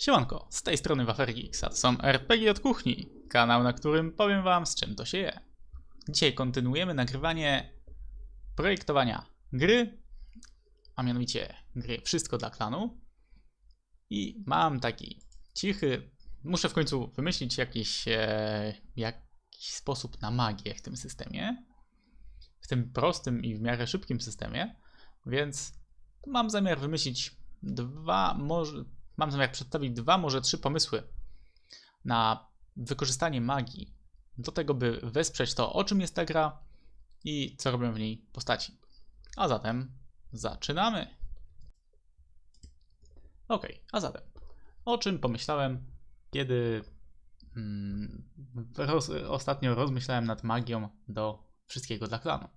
Siemanko, z tej strony Wafergeeks, a to są RPG od kuchni, kanał, na którym powiem wam z czym to się je. Dzisiaj kontynuujemy nagrywanie projektowania gry, a mianowicie gry Wszystko dla klanu. I mam taki cichy, muszę w końcu wymyślić jakiś, e, jakiś sposób na magię w tym systemie. W tym prostym i w miarę szybkim systemie, więc mam zamiar wymyślić dwa, może mam zamiar przedstawić dwa, może trzy pomysły na wykorzystanie magii do tego, by wesprzeć to, o czym jest ta gra i co robią w niej postaci. A zatem zaczynamy. Ok, a zatem o czym pomyślałem, kiedy mm, roz, ostatnio rozmyślałem nad magią do wszystkiego dla klanu.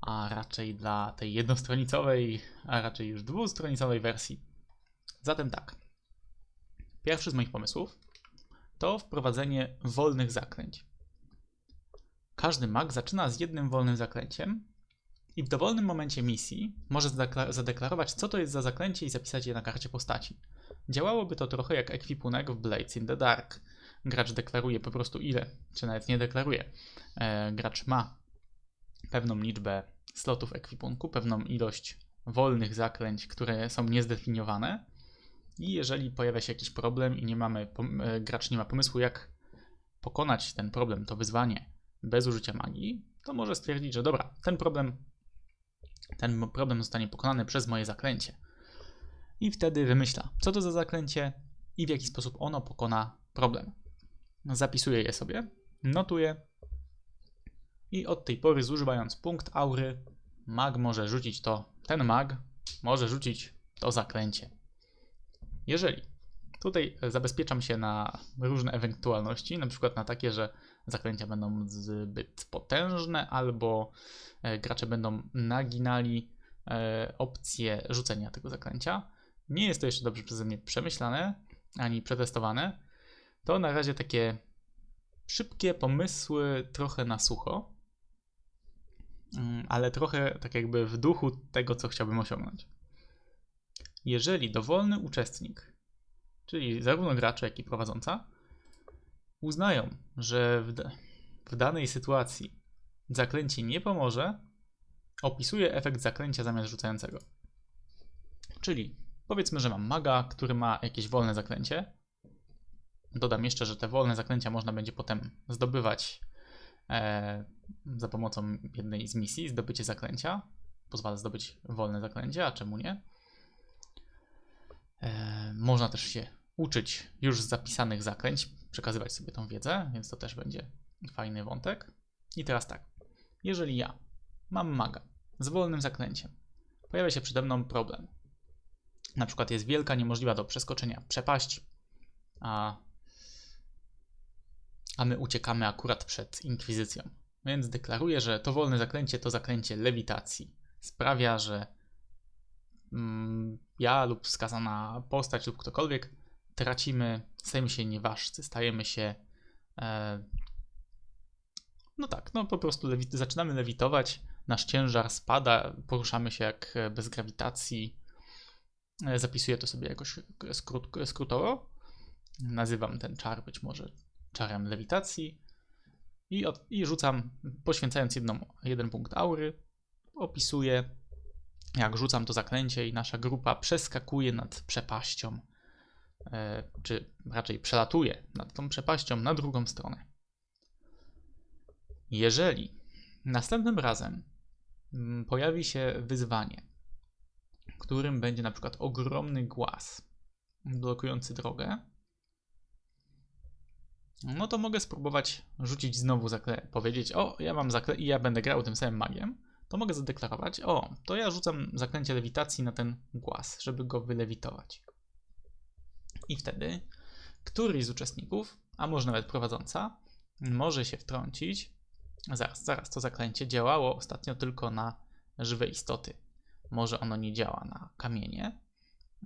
A raczej dla tej jednostronicowej, a raczej już dwustronicowej wersji. Zatem tak. Pierwszy z moich pomysłów to wprowadzenie wolnych zaklęć. Każdy mag zaczyna z jednym wolnym zaklęciem i w dowolnym momencie misji może zadeklarować, co to jest za zaklęcie i zapisać je na karcie postaci. Działałoby to trochę jak ekwipunek w Blades in the Dark. Gracz deklaruje po prostu ile, czy nawet nie deklaruje. E, gracz ma pewną liczbę slotów ekwipunku, pewną ilość wolnych zaklęć, które są niezdefiniowane i jeżeli pojawia się jakiś problem i nie mamy, e, gracz nie ma pomysłu, jak pokonać ten problem, to wyzwanie bez użycia magii, to może stwierdzić, że dobra, ten problem, ten problem zostanie pokonany przez moje zaklęcie. I wtedy wymyśla, co to za zaklęcie i w jaki sposób ono pokona problem. Zapisuje je sobie, notuje i od tej pory zużywając punkt aury, mag może rzucić to, ten mag może rzucić to zaklęcie. Jeżeli tutaj zabezpieczam się na różne ewentualności, na przykład na takie, że zaklęcia będą zbyt potężne, albo e, gracze będą naginali e, opcję rzucenia tego zaklęcia. Nie jest to jeszcze dobrze przeze mnie przemyślane ani przetestowane. To na razie takie szybkie pomysły, trochę na sucho, mm, ale trochę tak jakby w duchu tego, co chciałbym osiągnąć. Jeżeli dowolny uczestnik, czyli zarówno gracze, jak i prowadząca, uznają, że w, w danej sytuacji zaklęcie nie pomoże, opisuje efekt zaklęcia zamiast rzucającego. Czyli powiedzmy, że mam maga, który ma jakieś wolne zaklęcie. Dodam jeszcze, że te wolne zaklęcia można będzie potem zdobywać e, za pomocą jednej z misji, zdobycie zaklęcia. Pozwala zdobyć wolne zaklęcie, a czemu nie? Można też się uczyć już z zapisanych zaklęć, przekazywać sobie tą wiedzę, więc to też będzie fajny wątek. I teraz tak, jeżeli ja mam maga z wolnym zaklęciem, pojawia się przede mną problem. Na przykład jest wielka, niemożliwa do przeskoczenia przepaść, a, a my uciekamy akurat przed inkwizycją. Więc deklaruję, że to wolne zaklęcie to zaklęcie lewitacji. Sprawia, że ja lub wskazana postać lub ktokolwiek tracimy, stajemy się nieważcy, stajemy się e, no tak, no po prostu zaczynamy lewitować, nasz ciężar spada, poruszamy się jak bez grawitacji. E, zapisuję to sobie jakoś skrót, skrótowo. Nazywam ten czar być może czarem lewitacji i, od, i rzucam, poświęcając jedną, jeden punkt aury, opisuję jak rzucam to zaklęcie i nasza grupa przeskakuje nad przepaścią, e, czy raczej przelatuje nad tą przepaścią na drugą stronę. Jeżeli następnym razem mm, pojawi się wyzwanie, którym będzie na przykład ogromny głaz blokujący drogę, no to mogę spróbować rzucić znowu zaklęcie, powiedzieć, o, ja mam zaklęcie i ja będę grał tym samym magiem, to mogę zadeklarować, o, to ja rzucam zaklęcie lewitacji na ten głaz, żeby go wylewitować. I wtedy któryś z uczestników, a może nawet prowadząca, może się wtrącić. Zaraz, zaraz, to zaklęcie działało ostatnio tylko na żywe istoty. Może ono nie działa na kamienie,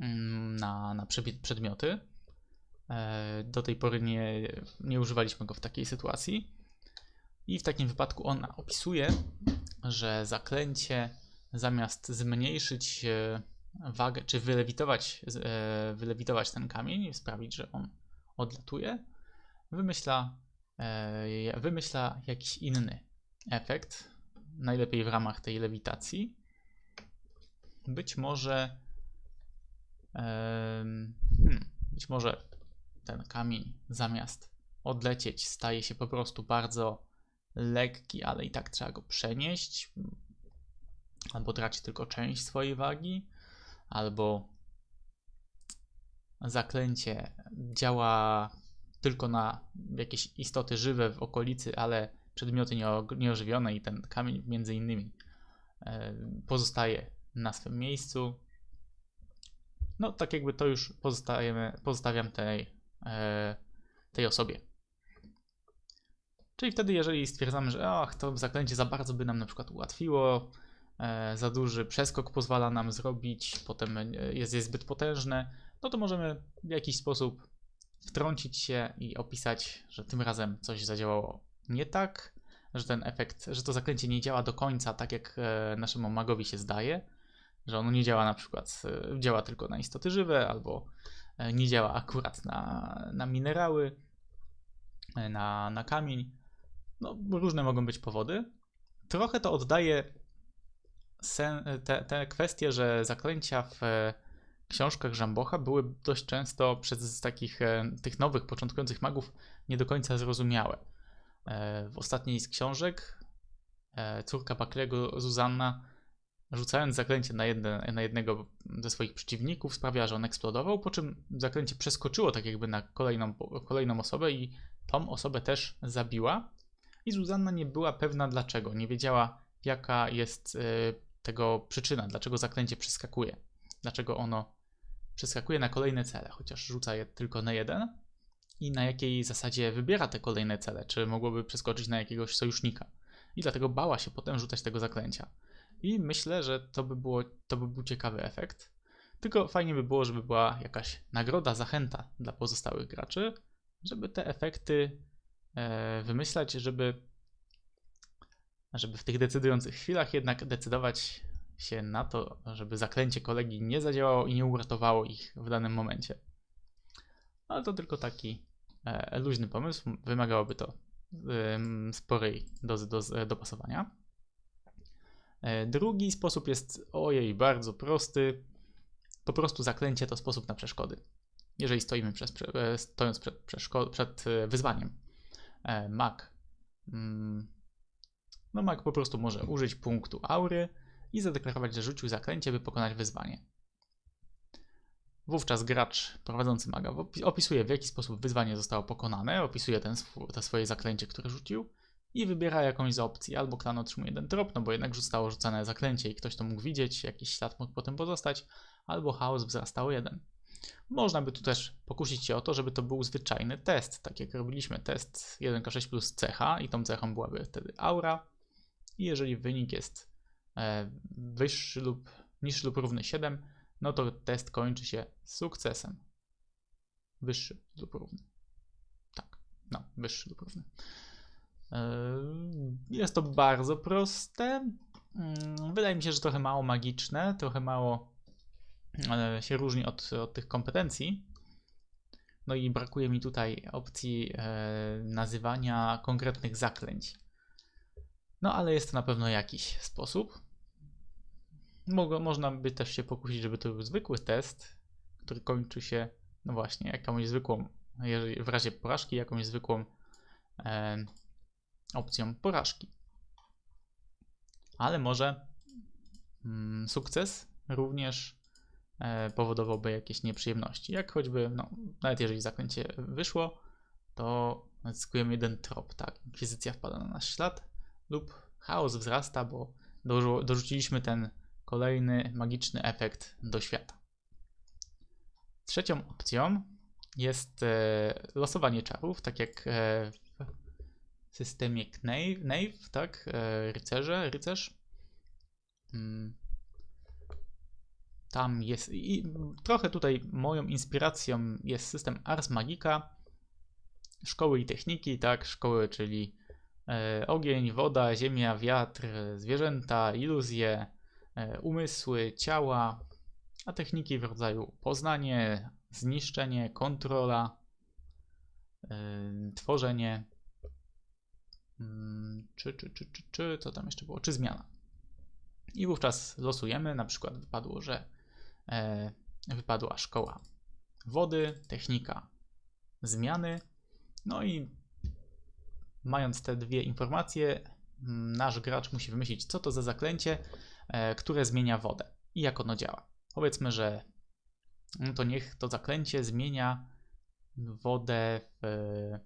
mm, na, na przedmioty. E, do tej pory nie, nie używaliśmy go w takiej sytuacji. I w takim wypadku on opisuje, że zaklęcie zamiast zmniejszyć wagę, czy wylewitować, e, wylewitować ten kamień, sprawić, że on odlatuje, wymyśla, e, wymyśla jakiś inny efekt, najlepiej w ramach tej lewitacji. Być może, hmm, być może ten kamień zamiast odlecieć staje się po prostu bardzo lekki, ale i tak trzeba go przenieść, albo traci tylko część swojej wagi, albo zaklęcie działa tylko na jakieś istoty żywe w okolicy, ale przedmioty nieożywione i ten kamień między innymi e, pozostaje na swym miejscu. No, tak jakby to już pozostawiam tej, e, tej osobie. Czyli wtedy, jeżeli stwierdzamy, że ach, to zaklęcie za bardzo by nam na przykład ułatwiło, e, za duży przeskok pozwala nam zrobić, potem jest, jest zbyt potężne, no to możemy w jakiś sposób wtrącić się i opisać, że tym razem coś zadziałało nie tak, że ten efekt, że to zaklęcie nie działa do końca tak, jak e, naszemu magowi się zdaje, że ono nie działa na przykład, e, działa tylko na istoty żywe, albo nie działa akurat na, na minerały, na, na kamień. No, różne mogą być powody. Trochę to oddaje sen, te, te kwestie, że zaklęcia w e, książkach Żambocha były dość często przez takich e, tych nowych, początkujących magów nie do końca zrozumiałe. E, W ostatniej z książek córka Baklego, Zuzanna, rzucając zaklęcie na, jedne, na jednego ze swoich przeciwników, sprawiała, że on eksplodował, po czym zaklęcie przeskoczyło tak jakby na kolejną, kolejną osobę i tą osobę też zabiła. I Zuzanna nie była pewna dlaczego, nie wiedziała jaka jest e, tego przyczyna, dlaczego zaklęcie przeskakuje, dlaczego ono przeskakuje na kolejne cele, chociaż rzuca je tylko na jeden i na jakiej zasadzie wybiera te kolejne cele, czy mogłoby przeskoczyć na jakiegoś sojusznika. I dlatego bała się potem rzucać tego zaklęcia. I myślę, że to by, było, to by był ciekawy efekt. Tylko fajnie by było, żeby była jakaś nagroda, zachęta dla pozostałych graczy, żeby te efekty wymyślać, żeby, żeby w tych decydujących chwilach jednak decydować się na to, żeby zaklęcie kolegi nie zadziałało i nie uratowało ich w danym momencie. Ale to tylko taki e, luźny pomysł. Wymagałoby to ym, sporej dozy do, dopasowania. E, drugi sposób jest, ojej, bardzo prosty. Po prostu zaklęcie to sposób na przeszkody. Jeżeli stoimy przez, prze, e, stojąc przed, przed e, wyzwaniem, e, mag, mm, no mag po prostu może użyć punktu aury i zadeklarować, że rzucił zaklęcie, by pokonać wyzwanie. Wówczas gracz prowadzący maga opi- opisuje, w jaki sposób wyzwanie zostało pokonane, opisuje ten to swoje zaklęcie, które rzucił i wybiera jakąś z opcji. Albo klan otrzymuje jeden trop, no bo jednak zostało rzucane zaklęcie i ktoś to mógł widzieć, jakiś ślad mógł potem pozostać, albo chaos wzrastał jeden. Można by tu też pokusić się o to, żeby to był zwyczajny test, tak jak robiliśmy test 1K6 plus cecha i tą cechą byłaby wtedy aura. I jeżeli wynik jest e, wyższy lub niższy lub równy 7, no to test kończy się sukcesem. Wyższy lub równy. Tak, no, wyższy lub równy. Yy, Jest to bardzo proste. Mm, Wydaje mi się, że trochę mało magiczne, trochę mało e, się różni od, od tych kompetencji. No i brakuje mi tutaj opcji e, nazywania konkretnych zaklęć. No ale jest to na pewno jakiś sposób. Mogło, można by też się pokusić, żeby to był zwykły test, który kończy się, no właśnie, jakąś zwykłą, jeżeli w razie porażki, jakąś zwykłą e, opcją porażki. Ale może mm, sukces również e, powodowałby jakieś nieprzyjemności. Jak choćby, no, nawet jeżeli zaklęcie wyszło, to zyskujemy jeden trop, tak? Inkwizycja wpada na nasz ślad lub chaos wzrasta, bo dorzu- dorzuciliśmy ten kolejny magiczny efekt do świata. Trzecią opcją jest e, losowanie czarów, tak jak e, w systemie Knave, Knave tak? E, rycerze, rycerz. Mm. Tam jest. I trochę tutaj moją inspiracją jest system Ars Magica. Szkoły i techniki, tak? Szkoły, czyli e, ogień, woda, ziemia, wiatr, zwierzęta, iluzje, e, umysły, ciała, a techniki w rodzaju poznanie, zniszczenie, kontrola, yy, tworzenie, yy, czy, czy, czy, czy, czy, co tam jeszcze było, czy zmiana. I wówczas losujemy, na przykład wypadło, że wypadła szkoła wody, technika zmiany, no i mając te dwie informacje, nasz gracz musi wymyślić, co to za zaklęcie, e, które zmienia wodę i jak ono działa. Powiedzmy, że no to niech to zaklęcie zmienia wodę w,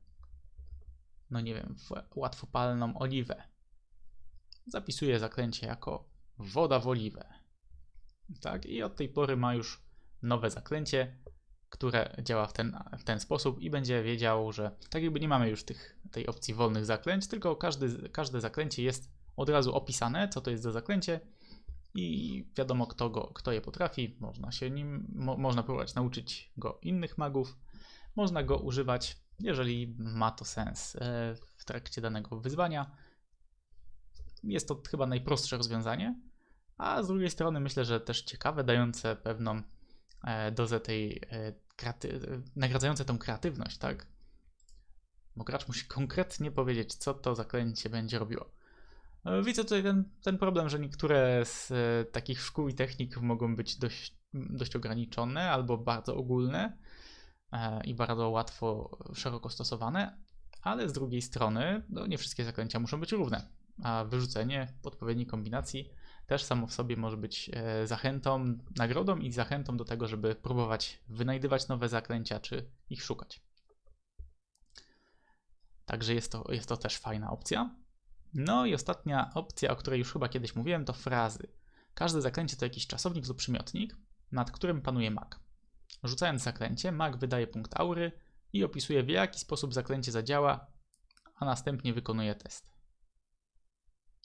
no nie wiem, łatwopalną oliwę. Zapisuję zaklęcie jako woda w oliwę. Tak, i od tej pory ma już nowe zaklęcie, które działa w ten, w ten sposób i będzie wiedział, że tak jakby nie mamy już tych, tej opcji wolnych zaklęć, tylko każdy, każde zaklęcie jest od razu opisane, co to jest za zaklęcie i wiadomo kto, go, kto je potrafi, można się nim, mo, można próbować nauczyć go innych magów, można go używać, jeżeli ma to sens e, w trakcie danego wyzwania. Jest to chyba najprostsze rozwiązanie, a z drugiej strony myślę, że też ciekawe, dające pewną E, dozę tej e, kreaty- nagradzające tą kreatywność, tak? Bo gracz musi konkretnie powiedzieć, co to zaklęcie będzie robiło. E, widzę tutaj ten, ten problem, że niektóre z takich szkół i technik mogą być dość, dość ograniczone albo bardzo ogólne i bardzo łatwo, szeroko stosowane, ale z drugiej strony no nie wszystkie zaklęcia muszą być równe, a wyrzucenie w odpowiedniej kombinacji też samo w sobie może być e, zachętą, nagrodą i zachętą do tego, żeby próbować wynajdywać nowe zaklęcia czy ich szukać. Także jest to, jest to też fajna opcja. No i ostatnia opcja, o której już chyba kiedyś mówiłem, to frazy. Każde zaklęcie to jakiś czasownik lub przymiotnik, nad którym panuje mag. Rzucając zaklęcie, mag wydaje punkt aury i opisuje w jaki sposób zaklęcie zadziała, a następnie wykonuje test.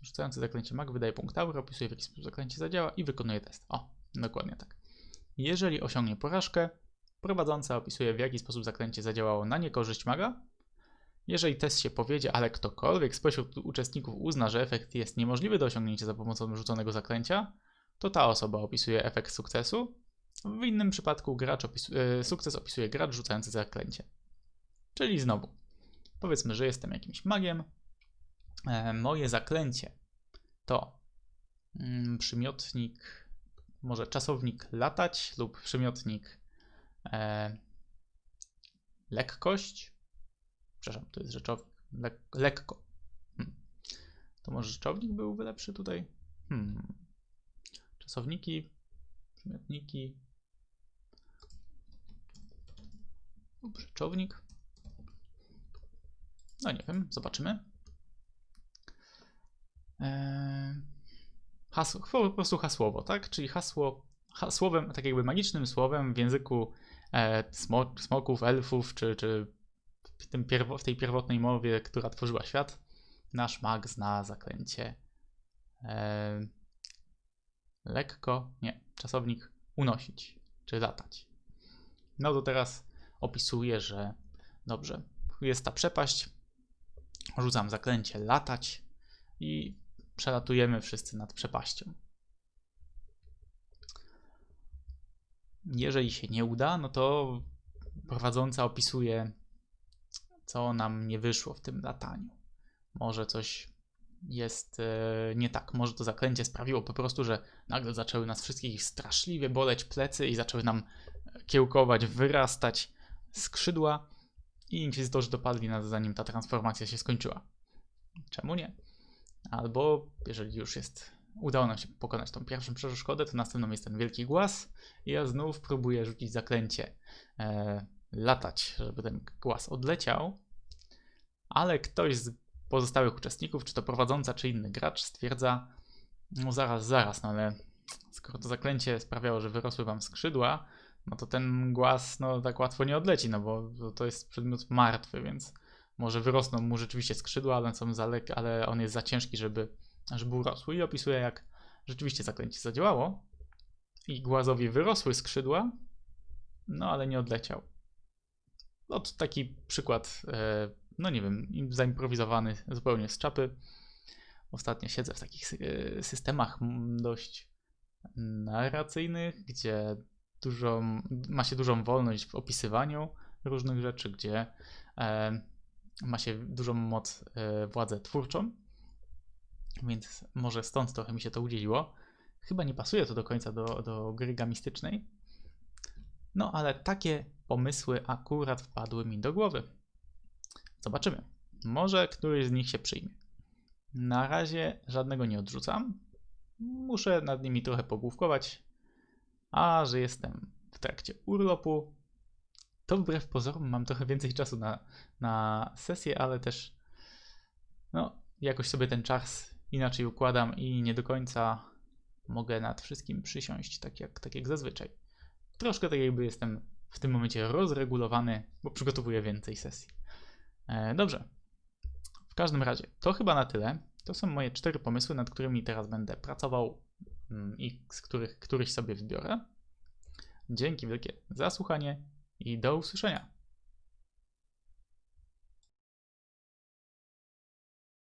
Rzucający zaklęcie mag wydaje punkt opisuje w jaki sposób zaklęcie zadziała i wykonuje test. O, dokładnie tak. Jeżeli osiągnie porażkę, prowadząca opisuje w jaki sposób zaklęcie zadziałało na niekorzyść maga. Jeżeli test się powiedzie, ale ktokolwiek spośród uczestników uzna, że efekt jest niemożliwy do osiągnięcia za pomocą rzuconego zaklęcia, to ta osoba opisuje efekt sukcesu. W innym przypadku gracz opisu yy, sukces opisuje gracz rzucający zaklęcie. Czyli znowu, powiedzmy, że jestem jakimś magiem, E, moje zaklęcie to mm, przymiotnik, może czasownik latać lub przymiotnik e, lekkość. Przepraszam, to jest rzeczownik. Lek, lekko. Hmm. To może rzeczownik byłby lepszy tutaj? Hmm. Czasowniki, przymiotniki rzeczownik. No nie wiem, zobaczymy. Hasło, po prostu hasłowo, tak? Czyli hasło, hasłowem, tak jakby magicznym słowem w języku e, smoków, elfów, czy, czy w, tym pierwo, w tej pierwotnej mowie, która tworzyła świat, nasz mag zna zaklęcie e, lekko, nie, czasownik unosić, czy latać. No to teraz opisuję, że dobrze, jest ta przepaść, rzucam zaklęcie latać i przelatujemy wszyscy nad przepaścią. Jeżeli się nie uda, no to prowadząca opisuje, co nam nie wyszło w tym lataniu. Może coś jest e, nie tak. Może to zaklęcie sprawiło po prostu, że nagle zaczęły nas wszystkich straszliwie boleć plecy i zaczęły nam kiełkować, wyrastać skrzydła i inkwizytorzy dopadli nas zanim ta transformacja się skończyła. Czemu nie? Albo jeżeli już jest, udało nam się pokonać tą pierwszą przeszkodę, to następną jest ten wielki głaz i ja znów próbuję rzucić zaklęcie, e, latać, żeby ten głaz odleciał, ale ktoś z pozostałych uczestników, czy to prowadząca, czy inny gracz stwierdza, no zaraz, zaraz, no ale skoro to zaklęcie sprawiało, że wyrosły wam skrzydła, no to ten głaz no tak łatwo nie odleci, no bo to jest przedmiot martwy, więc może wyrosną mu rzeczywiście skrzydła, ale są za lek, ale on jest za ciężki, żeby, żeby urosły. I opisuje, jak rzeczywiście zaklęcie zadziałało. I głazowi wyrosły skrzydła, no ale nie odleciał. No to taki przykład, e, no nie wiem, zaimprowizowany zupełnie z czapy. Ostatnio siedzę w takich e, systemach dość narracyjnych, gdzie dużą, ma się dużą wolność w opisywaniu różnych rzeczy, gdzie e, ma się dużą moc, e, władzę twórczą, więc może stąd trochę mi się to udzieliło. Chyba nie pasuje to do końca do, do gry gamistycznej. No ale takie pomysły akurat wpadły mi do głowy. Zobaczymy. Może któryś z nich się przyjmie. Na razie żadnego nie odrzucam. Muszę nad nimi trochę pogłówkować. A że jestem w trakcie urlopu, to wbrew pozorom mam trochę więcej czasu na, na sesję, ale też no, jakoś sobie ten czas inaczej układam i nie do końca mogę nad wszystkim przysiąść, tak jak, tak jak zazwyczaj. Troszkę tak jakby jestem w tym momencie rozregulowany, bo przygotowuję więcej sesji. E, dobrze. W każdym razie, to chyba na tyle. To są moje cztery pomysły, nad którymi teraz będę pracował mm, i z których któryś sobie wybiorę. Dzięki wielkie za słuchanie i do usłyszenia.